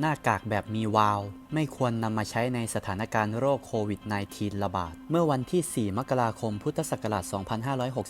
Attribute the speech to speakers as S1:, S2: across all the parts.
S1: หน้ากากแบบมีวาล์วไม่ควรนำมาใช้ในสถานการณ์โรคโควิด -19 ระบาด เมื่อวันที่ 4 มกราคม พุทธศักราช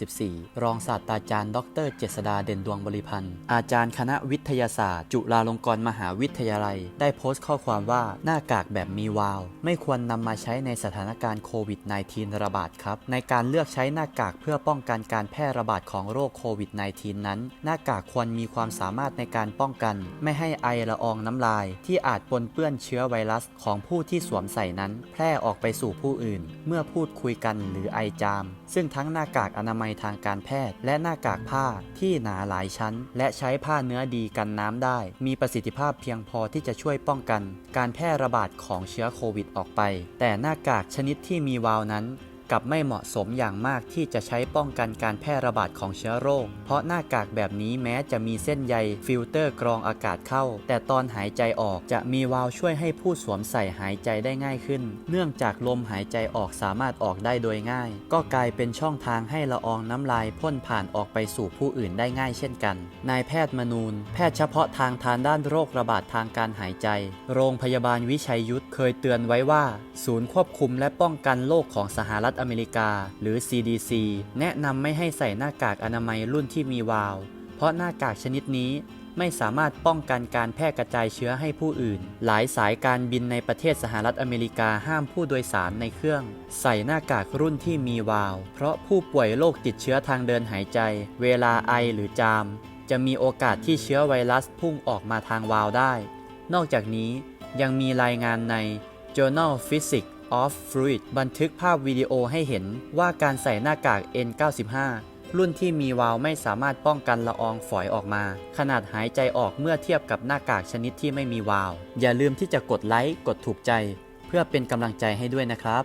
S1: 2564 รองศาสตราจารย์ ดร เจษดาเด่นดวงบริพันธ์ อาจารย์คณะวิทยาศาสตร์ จุฬาลงกรณ์มหาวิทยาลัย ได้โพสต์ข้อความว่าหน้ากากแบบมีวาล์วไม่ควรนำมาใช้ในสถานการณ์โควิด -19 ระบาดครับ ในการเลือกใช้หน้ากากเพื่อป้องกันการแพร่ระบาดของโรคโควิด -19 นั้น หน้ากากควรมีความสามารถในการป้องกัน ไม่ให้ไอละอองน้ำลายที่อาจปนเปื้อนเชื้อไวรัสของผู้ที่สวมใส่นั้น แพร่ออกไปสู่ผู้อื่น เมื่อพูดคุยกันหรือไอจาม ซึ่งทั้งหน้ากากอนามัยทางการแพทย์ และหน้ากากผ้าที่หนาหลายชั้น และใช้ผ้าเนื้อดีกันน้ำได้ มีประสิทธิภาพเพียงพอที่จะช่วยป้องกัน การแพร่ระบาดของเชื้อโควิดออกไป แต่หน้ากากชนิดที่มีวาล์วนั้น กับไม่เหมาะสมอย่างมากที่จะใช้ป้องกันการแพร่ระบาดของเชื้อโรค เพราะหน้ากากแบบนี้แม้จะมีเส้นใยฟิลเตอร์กรองอากาศเข้า แต่ตอนหายใจออกจะมีวาล์วช่วยให้ผู้สวมใส่หายใจได้ง่ายขึ้น เนื่องจากลมหายใจออกสามารถออกได้โดยง่าย ก็กลายเป็นช่องทางให้ละอองน้ำลายพ่นผ่านออกไปสู่ผู้อื่นได้ง่ายเช่นกัน นายแพทย์มนูน แพทย์เฉพาะทางทางด้านโรคระบาดทางการหายใจ โรงพยาบาลวิชัยยุทธเคยเตือนไว้ว่า ศูนย์ควบคุมและป้องกันโรคของสหรัฐอเมริกา หรือ CDC แนะนำไม่ให้ใส่หน้ากากอนามัยรุ่นที่มีวาล์วเพราะหน้ากากชนิดนี้ไม่สามารถป้องกันการแพร่กระจายเชื้อให้ผู้อื่น หลายสายการบินในประเทศสหรัฐอเมริกาห้ามผู้โดยสารในเครื่อง ใส่หน้ากากรุ่นที่มีวาล์วเพราะผู้ป่วยโรคติดเชื้อทางเดินหายใจ เวลาไอหรือจาม จะมีโอกาสที่เชื้อไวรัสพุ่งออกมาทางวาล์วได้ นอกจากนี้ยังมีรายงานใน Journal Physics of Fluid บันทึกภาพวิดีโอให้เห็นว่าการใส่หน้ากาก N95 รุ่นที่มีวาล์วไม่สามารถป้องกันละอองฝอยออกมา ขนาดหายใจออกเมื่อเทียบกับหน้ากากชนิดที่ไม่มีวาล์วอย่าลืมที่จะกดไลค์ กดถูกใจ เพื่อเป็นกำลังใจให้ด้วยนะครับ